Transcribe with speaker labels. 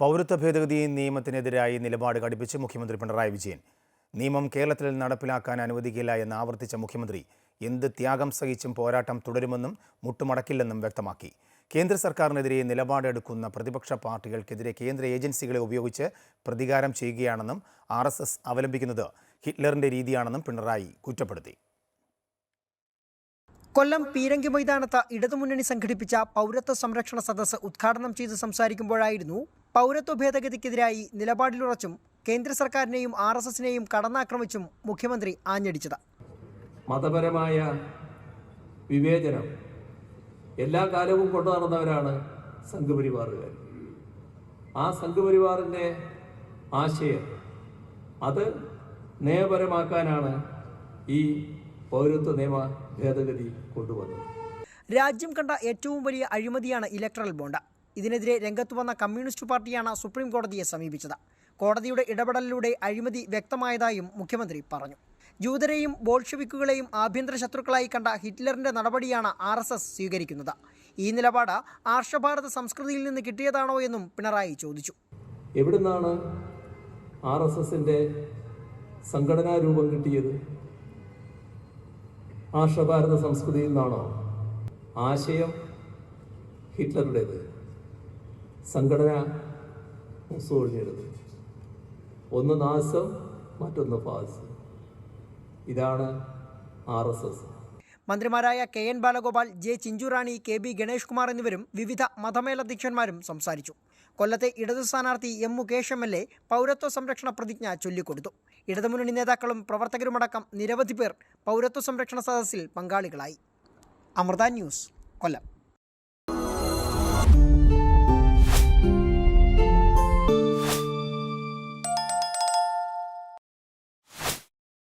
Speaker 1: പൗരത്വ ഭേദഗതി നിയമത്തിനെതിരായി നിലപാട് കടുപ്പിച്ച് മുഖ്യമന്ത്രി പിണറായി വിജയൻ. നിയമം കേരളത്തിൽ നടപ്പിലാക്കാൻ അനുവദിക്കില്ല എന്ന് ആവർത്തിച്ച മുഖ്യമന്ത്രി എന്ത് ത്യാഗം സഹിച്ചും പോരാട്ടം തുടരുമെന്നും മുട്ടുമടക്കില്ലെന്നും വ്യക്തമാക്കി. കേന്ദ്ര സർക്കാരിനെതിരെ നിലപാടെടുക്കുന്ന പ്രതിപക്ഷ പാർട്ടികൾക്കെതിരെ കേന്ദ്ര ഏജൻസികളെ ഉപയോഗിച്ച് പ്രതികാരം ചെയ്യുകയാണെന്നും ആർ അവലംബിക്കുന്നത് ഹിറ്റ്ലറിന്റെ രീതിയാണെന്നും പിണറായി കുറ്റപ്പെടുത്തി.
Speaker 2: കൊല്ലം പീരങ്കി മൈതാനത്ത് ഇടതുമുന്നണി സംഘടിപ്പിച്ച പൗരത്വ സംരക്ഷണ സദസ്സ് ഉദ്ഘാടനം ചെയ്ത് സംസാരിക്കുമ്പോഴായിരുന്നു പൗരത്വ ഭേദഗതിക്കെതിരായി നിലപാടിലുറച്ചും കേന്ദ്ര സർക്കാരിനെയും ആർ എസ് എസിനെയും കടന്നാക്രമിച്ചും മുഖ്യമന്ത്രി ആഞ്ഞടിച്ചത്.
Speaker 3: മതപരമായ വിവേചനം എല്ലാ കാലവും കൊണ്ടു നടന്നവരാണ് സംഘപരിവാറുകാർ. ആ സംഘപരിവാറിന്റെ ആശയം അത് നയപരമാക്കാനാണ് ഈ പൗരത്വ നിയമ ഭേദഗതി കൊണ്ടുവന്നു.
Speaker 2: രാജ്യം കണ്ട ഏറ്റവും വലിയ അഴിമതിയാണ് ഇലക്ട്രൽ ബോണ്ട് ഇതിനെതിരെ രംഗത്ത് വന്ന കമ്മ്യൂണിസ്റ്റ് പാർട്ടിയാണ് സുപ്രീം കോടതിയെ സമീപിച്ചത്. കോടതിയുടെ ഇടപെടലിലൂടെ അഴിമതി വ്യക്തമായതായും മുഖ്യമന്ത്രി പറഞ്ഞു. ജൂതരെയും ബോൾഷവിക്കുകളെയും ആഭ്യന്തര ശത്രുക്കളായി കണ്ട ഹിറ്റ്ലറിന്റെ നടപടിയാണ് ആർ എസ് എസ് സ്വീകരിക്കുന്നത്. ഈ നിലപാട് ആർഷഭാരത സംസ്കൃതിയിൽ നിന്ന് കിട്ടിയതാണോ എന്നും പിണറായി ചോദിച്ചു.
Speaker 3: എവിടുന്നാണ് ആർ എസ് എസിന്റെ സംഘടനാ രൂപം കിട്ടിയത്? ആർഷഭാരത സംസ്കൃതിയിൽ നിന്നാണോ? ആശയം ഹിറ്റ്ലറുടേത്. സംഘടന മുസോളിനിയുടേത് ഒന്ന് നാസം മറ്റൊന്ന് ഫാസ് ഇതാണ് ആർ എസ് എസ്.
Speaker 2: മന്ത്രിമാരായ K N Balagopal J Chinchurani K B Ganesh Kumar എന്നിവരും വിവിധ മതമേലധ്യക്ഷന്മാരും സംസാരിച്ചു. കൊല്ലത്തെ ഇടതു സ്ഥാനാർത്ഥി M Mukesh M L A പൗരത്വ സംരക്ഷണ പ്രതിജ്ഞ ചൊല്ലിക്കൊടുത്തു. ഇടതുമുന്നണി നേതാക്കളും പ്രവർത്തകരുമടക്കം നിരവധി പേർ പൗരത്വ സംരക്ഷണ സദസ്സിൽ പങ്കാളികളായി. അമൃത ന്യൂസ് കൊല്ലം.